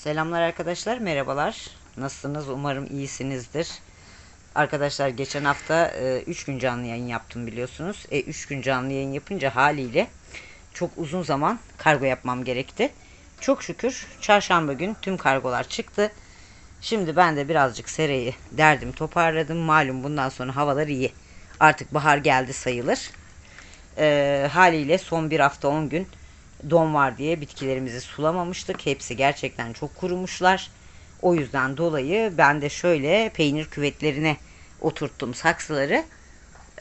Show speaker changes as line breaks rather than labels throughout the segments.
Selamlar arkadaşlar, merhabalar. Nasılsınız? Umarım iyisinizdir. Arkadaşlar geçen hafta 3 gün canlı yayın yaptım biliyorsunuz. 3 gün canlı yayın yapınca haliyle çok uzun zaman kargo yapmam gerekti. Çok şükür çarşamba gün tüm kargolar çıktı. Şimdi ben de birazcık sereyi derdim toparladım. Malum bundan sonra havalar iyi. Artık bahar geldi sayılır. E, haliyle son bir hafta 10 gün don var diye bitkilerimizi sulamamıştık. Hepsi gerçekten çok kurumuşlar. O yüzden dolayı ben de şöyle peynir küvetlerine oturttum saksıları.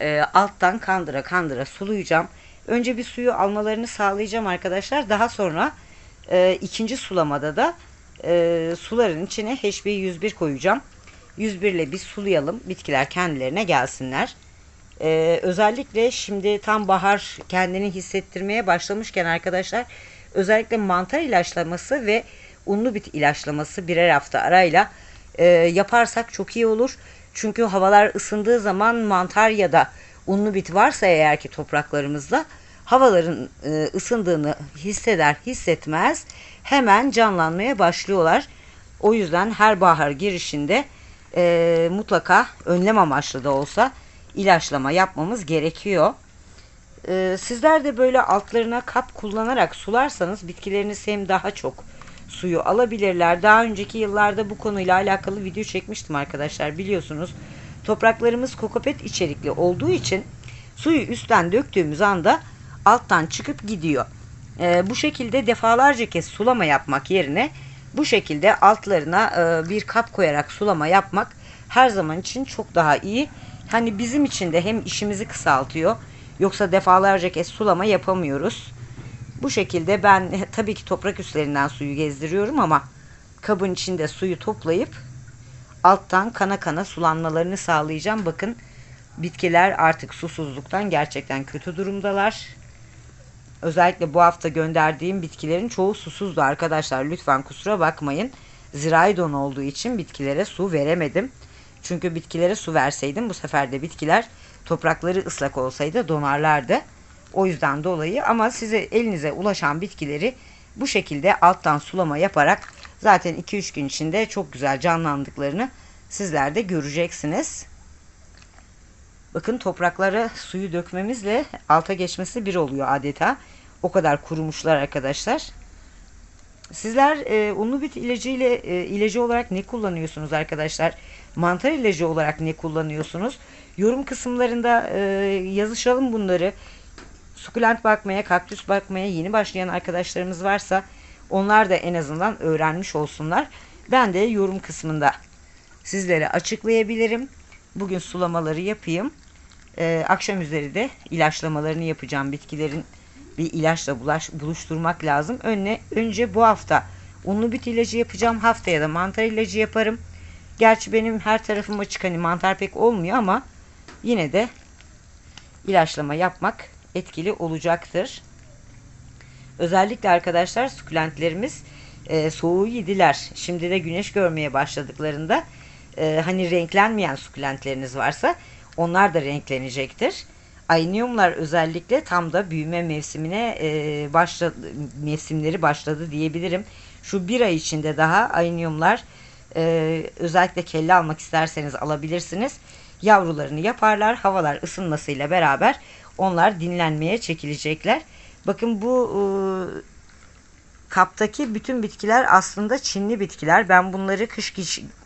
E, alttan kandıra kandıra sulayacağım. Önce bir suyu almalarını sağlayacağım arkadaşlar. Daha sonra e, ikinci sulamada da e, suların içine HB 101 koyacağım. 101 ile bir sulayalım. Bitkiler kendilerine gelsinler. Ee, özellikle şimdi tam bahar kendini hissettirmeye başlamışken arkadaşlar özellikle mantar ilaçlaması ve unlu bit ilaçlaması birer hafta arayla e, yaparsak çok iyi olur. Çünkü havalar ısındığı zaman mantar ya da unlu bit varsa eğer ki topraklarımızda havaların e, ısındığını hisseder hissetmez hemen canlanmaya başlıyorlar. O yüzden her bahar girişinde e, mutlaka önlem amaçlı da olsa ilaçlama yapmamız gerekiyor. Ee, sizler de böyle altlarına kap kullanarak sularsanız bitkileriniz hem daha çok suyu alabilirler. Daha önceki yıllarda bu konuyla alakalı video çekmiştim arkadaşlar biliyorsunuz. Topraklarımız kokopet içerikli olduğu için suyu üstten döktüğümüz anda alttan çıkıp gidiyor. Ee, bu şekilde defalarca kez sulama yapmak yerine bu şekilde altlarına e, bir kap koyarak sulama yapmak her zaman için çok daha iyi. Hani bizim için de hem işimizi kısaltıyor. Yoksa defalarca kez sulama yapamıyoruz. Bu şekilde ben tabii ki toprak üstlerinden suyu gezdiriyorum ama kabın içinde suyu toplayıp alttan kana kana sulanmalarını sağlayacağım. Bakın bitkiler artık susuzluktan gerçekten kötü durumdalar. Özellikle bu hafta gönderdiğim bitkilerin çoğu susuzdu arkadaşlar. Lütfen kusura bakmayın. Zirai don olduğu için bitkilere su veremedim. Çünkü bitkilere su verseydim bu sefer de bitkiler toprakları ıslak olsaydı donarlardı. O yüzden dolayı ama size elinize ulaşan bitkileri bu şekilde alttan sulama yaparak zaten 2-3 gün içinde çok güzel canlandıklarını sizler de göreceksiniz. Bakın topraklara suyu dökmemizle alta geçmesi bir oluyor adeta. O kadar kurumuşlar arkadaşlar. Sizler e, unlu bit ilacı ile e, ilacı olarak ne kullanıyorsunuz arkadaşlar? Mantar ilacı olarak ne kullanıyorsunuz? Yorum kısımlarında e, yazışalım bunları. Sukulent bakmaya, kaktüs bakmaya yeni başlayan arkadaşlarımız varsa onlar da en azından öğrenmiş olsunlar. Ben de yorum kısmında sizlere açıklayabilirim. Bugün sulamaları yapayım. Ee, akşam üzeri de ilaçlamalarını yapacağım. Bitkilerin bir ilaçla bulaş, buluşturmak lazım. Önce, önce bu hafta unlu bit ilacı yapacağım. Haftaya da mantar ilacı yaparım. Gerçi benim her tarafım açık hani mantar pek olmuyor ama yine de ilaçlama yapmak etkili olacaktır. Özellikle arkadaşlar sukulentlerimiz e, soğuğu yediler. Şimdi de güneş görmeye başladıklarında e, hani renklenmeyen sukulentleriniz varsa onlar da renklenecektir. Ayniumlar özellikle tam da büyüme mevsimine e, başladı, mevsimleri başladı diyebilirim. Şu bir ay içinde daha ayniumlar e, özellikle kelle almak isterseniz alabilirsiniz. Yavrularını yaparlar. Havalar ısınmasıyla beraber onlar dinlenmeye çekilecekler. Bakın bu e, kaptaki bütün bitkiler aslında Çinli bitkiler. Ben bunları kış,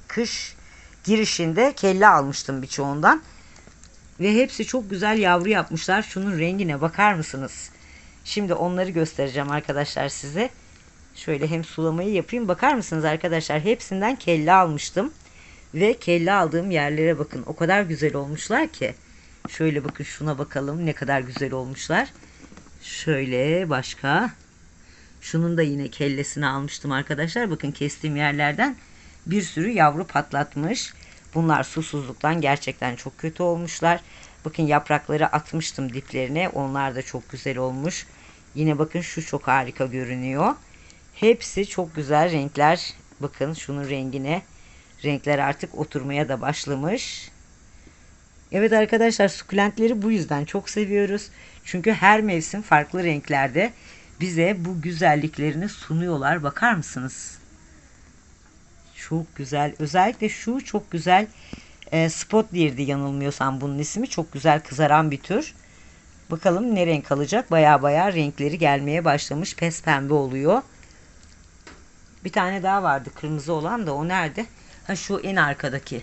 kış girişinde kelle almıştım birçoğundan. Ve hepsi çok güzel yavru yapmışlar. Şunun rengine bakar mısınız? Şimdi onları göstereceğim arkadaşlar size. Şöyle hem sulamayı yapayım. Bakar mısınız arkadaşlar? Hepsinden kelle almıştım. Ve kelle aldığım yerlere bakın. O kadar güzel olmuşlar ki. Şöyle bakın şuna bakalım. Ne kadar güzel olmuşlar. Şöyle başka. Şunun da yine kellesini almıştım arkadaşlar. Bakın kestiğim yerlerden bir sürü yavru patlatmış. Bunlar susuzluktan gerçekten çok kötü olmuşlar. Bakın yaprakları atmıştım diplerine. Onlar da çok güzel olmuş. Yine bakın şu çok harika görünüyor. Hepsi çok güzel renkler. Bakın şunun rengine. Renkler artık oturmaya da başlamış. Evet arkadaşlar sukulentleri bu yüzden çok seviyoruz. Çünkü her mevsim farklı renklerde bize bu güzelliklerini sunuyorlar. Bakar mısınız? Çok güzel. Özellikle şu çok güzel. E, spot Deer'di yanılmıyorsam bunun ismi. Çok güzel kızaran bir tür. Bakalım ne renk alacak. Baya baya renkleri gelmeye başlamış. Pes pembe oluyor. Bir tane daha vardı kırmızı olan da o nerede? Ha şu en arkadaki.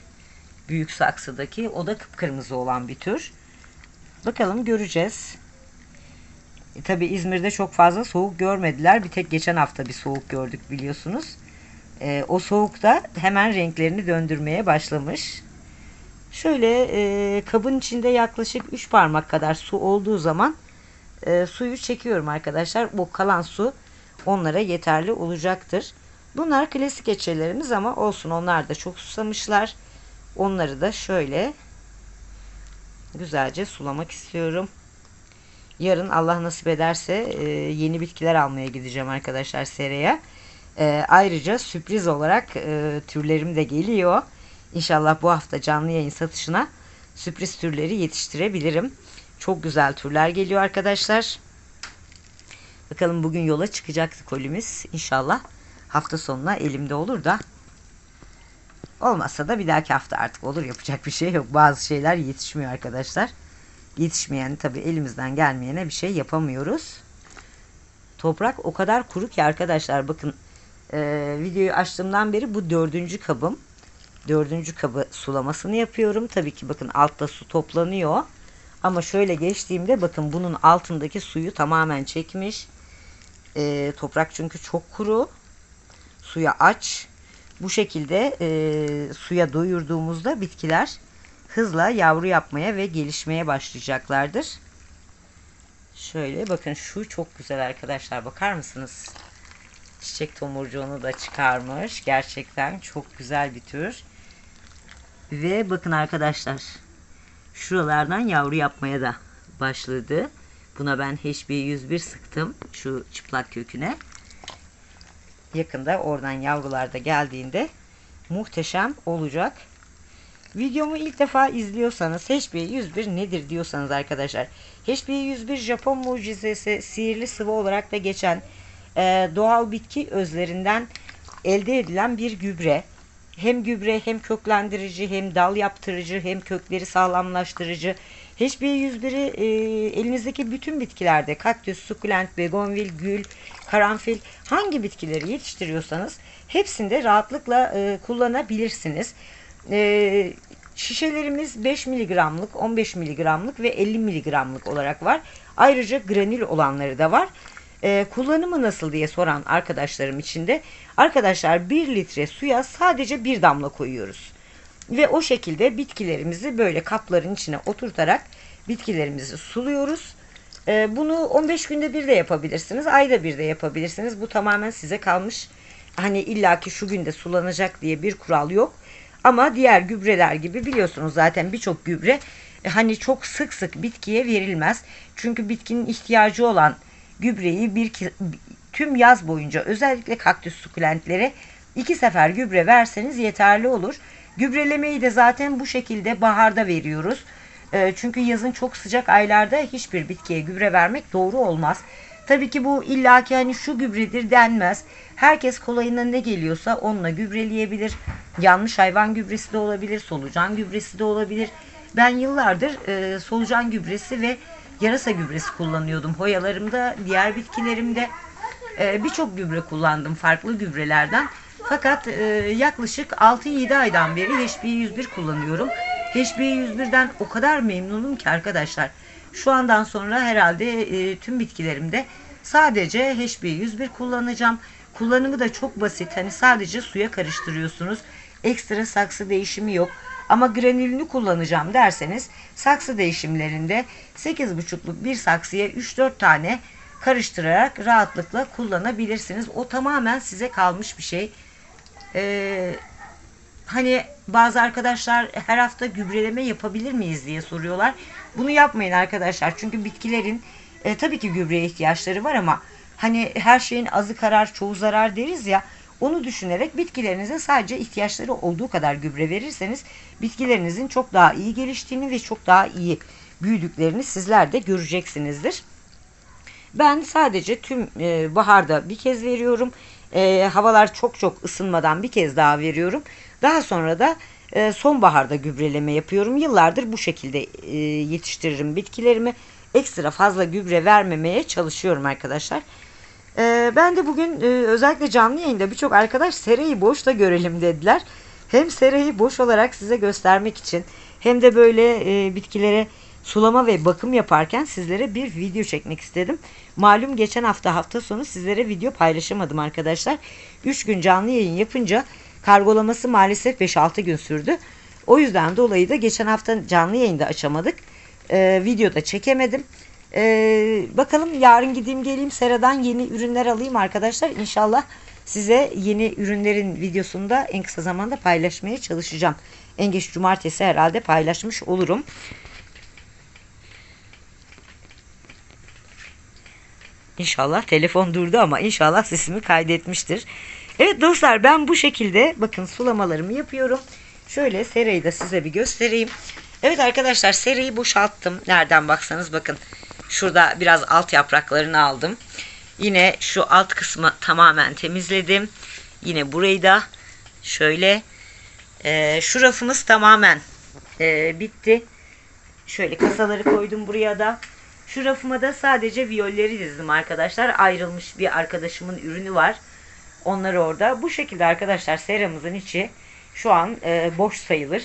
Büyük saksıdaki. O da kıpkırmızı olan bir tür. Bakalım göreceğiz. E, Tabi İzmir'de çok fazla soğuk görmediler. Bir tek geçen hafta bir soğuk gördük biliyorsunuz. E, o soğukta hemen renklerini döndürmeye başlamış. Şöyle e, kabın içinde yaklaşık 3 parmak kadar su olduğu zaman e, suyu çekiyorum arkadaşlar. Bu kalan su onlara yeterli olacaktır. Bunlar klasik eçelerimiz ama olsun onlar da çok susamışlar. Onları da şöyle güzelce sulamak istiyorum. Yarın Allah nasip ederse e, yeni bitkiler almaya gideceğim arkadaşlar seraya. E, ayrıca sürpriz olarak e, türlerim de geliyor. İnşallah bu hafta canlı yayın satışına sürpriz türleri yetiştirebilirim. Çok güzel türler geliyor arkadaşlar. Bakalım bugün yola çıkacaktı kolimiz. İnşallah hafta sonuna elimde olur da olmazsa da bir dahaki hafta artık olur yapacak bir şey yok. Bazı şeyler yetişmiyor arkadaşlar. Yetişmeyen tabii elimizden gelmeyene bir şey yapamıyoruz. Toprak o kadar kuru ki arkadaşlar bakın e, videoyu açtığımdan beri bu dördüncü kabım. Dördüncü kabı sulamasını yapıyorum. Tabii ki bakın altta su toplanıyor. Ama şöyle geçtiğimde bakın bunun altındaki suyu tamamen çekmiş. E, toprak çünkü çok kuru. Suya aç. Bu şekilde e, suya doyurduğumuzda bitkiler hızla yavru yapmaya ve gelişmeye başlayacaklardır. Şöyle bakın şu çok güzel arkadaşlar bakar mısınız? Çiçek tomurcuğunu da çıkarmış. Gerçekten çok güzel bir tür. Ve bakın arkadaşlar şuralardan yavru yapmaya da başladı. Buna ben HB101 sıktım şu çıplak köküne. Yakında oradan yavrular da geldiğinde muhteşem olacak. Videomu ilk defa izliyorsanız HB101 nedir diyorsanız arkadaşlar. HB101 Japon mucizesi sihirli sıvı olarak da geçen e, doğal bitki özlerinden elde edilen bir gübre. Hem gübre hem köklendirici hem dal yaptırıcı hem kökleri sağlamlaştırıcı. HB101'i e, elinizdeki bütün bitkilerde kaktüs, sukulent, begonvil, gül, karanfil hangi bitkileri yetiştiriyorsanız hepsinde rahatlıkla e, kullanabilirsiniz. E, şişelerimiz 5 miligramlık, 15 miligramlık ve 50 miligramlık olarak var. Ayrıca granül olanları da var. E, kullanımı nasıl diye soran arkadaşlarım için de arkadaşlar 1 litre suya sadece bir damla koyuyoruz. Ve o şekilde bitkilerimizi böyle kapların içine oturtarak bitkilerimizi suluyoruz. E, bunu 15 günde bir de yapabilirsiniz. Ayda bir de yapabilirsiniz. Bu tamamen size kalmış. Hani illaki şu günde sulanacak diye bir kural yok. Ama diğer gübreler gibi biliyorsunuz zaten birçok gübre e, hani çok sık sık bitkiye verilmez. Çünkü bitkinin ihtiyacı olan gübreyi bir tüm yaz boyunca özellikle kaktüs sukulentlere iki sefer gübre verseniz yeterli olur. Gübrelemeyi de zaten bu şekilde baharda veriyoruz. E, çünkü yazın çok sıcak aylarda hiçbir bitkiye gübre vermek doğru olmaz. Tabii ki bu illaki hani şu gübredir denmez. Herkes kolayına ne geliyorsa onunla gübreleyebilir. Yanlış hayvan gübresi de olabilir, solucan gübresi de olabilir. Ben yıllardır e, solucan gübresi ve yarasa gübresi kullanıyordum. Hoyalarımda, diğer bitkilerimde e, birçok gübre kullandım farklı gübrelerden. Fakat e, yaklaşık 6-7 aydan beri HB101 kullanıyorum. HB101'den o kadar memnunum ki arkadaşlar. Şu andan sonra herhalde e, tüm bitkilerimde sadece HB101 kullanacağım. Kullanımı da çok basit. Hani sadece suya karıştırıyorsunuz. Ekstra saksı değişimi yok. Ama granülünü kullanacağım derseniz saksı değişimlerinde 8,5'luk bir saksıya 3-4 tane karıştırarak rahatlıkla kullanabilirsiniz. O tamamen size kalmış bir şey. Ee, hani bazı arkadaşlar her hafta gübreleme yapabilir miyiz diye soruyorlar. Bunu yapmayın arkadaşlar. Çünkü bitkilerin e, tabii ki gübreye ihtiyaçları var ama hani her şeyin azı karar çoğu zarar deriz ya. Onu düşünerek bitkilerinize sadece ihtiyaçları olduğu kadar gübre verirseniz bitkilerinizin çok daha iyi geliştiğini ve çok daha iyi büyüdüklerini sizler de göreceksinizdir. Ben sadece tüm e, baharda bir kez veriyorum. E, havalar çok çok ısınmadan bir kez daha veriyorum. Daha sonra da e, sonbaharda gübreleme yapıyorum. Yıllardır bu şekilde e, yetiştiririm bitkilerimi. Ekstra fazla gübre vermemeye çalışıyorum arkadaşlar. E, ben de bugün e, özellikle canlı yayında birçok arkadaş sereyi boşta görelim dediler. Hem sereyi boş olarak size göstermek için hem de böyle e, bitkilere sulama ve bakım yaparken sizlere bir video çekmek istedim. Malum geçen hafta hafta sonu sizlere video paylaşamadım arkadaşlar. 3 gün canlı yayın yapınca kargolaması maalesef 5-6 gün sürdü. O yüzden dolayı da geçen hafta canlı yayında açamadık. Ee, videoda çekemedim. Ee, bakalım yarın gideyim geleyim Sera'dan yeni ürünler alayım arkadaşlar. İnşallah size yeni ürünlerin videosunu da en kısa zamanda paylaşmaya çalışacağım. En geç cumartesi herhalde paylaşmış olurum. İnşallah telefon durdu ama inşallah sesimi kaydetmiştir. Evet dostlar ben bu şekilde bakın sulamalarımı yapıyorum. Şöyle serayı da size bir göstereyim. Evet arkadaşlar serayı boşalttım. Nereden baksanız bakın. Şurada biraz alt yapraklarını aldım. Yine şu alt kısmı tamamen temizledim. Yine burayı da şöyle e, şu rafımız tamamen e, bitti. Şöyle kasaları koydum buraya da. Şu rafıma da sadece viyolleri dizdim arkadaşlar. Ayrılmış bir arkadaşımın ürünü var. Onları orada. Bu şekilde arkadaşlar seramızın içi şu an e, boş sayılır.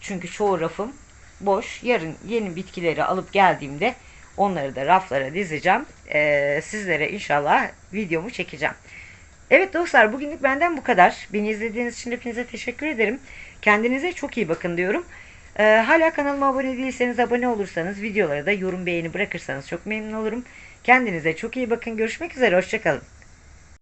Çünkü çoğu rafım boş. Yarın yeni bitkileri alıp geldiğimde onları da raflara dizeceğim. E, sizlere inşallah videomu çekeceğim. Evet dostlar bugünlük benden bu kadar. Beni izlediğiniz için hepinize teşekkür ederim. Kendinize çok iyi bakın diyorum. Ee, hala kanalıma abone değilseniz abone olursanız videolara da yorum beğeni bırakırsanız çok memnun olurum. Kendinize çok iyi bakın. Görüşmek üzere. Hoşçakalın.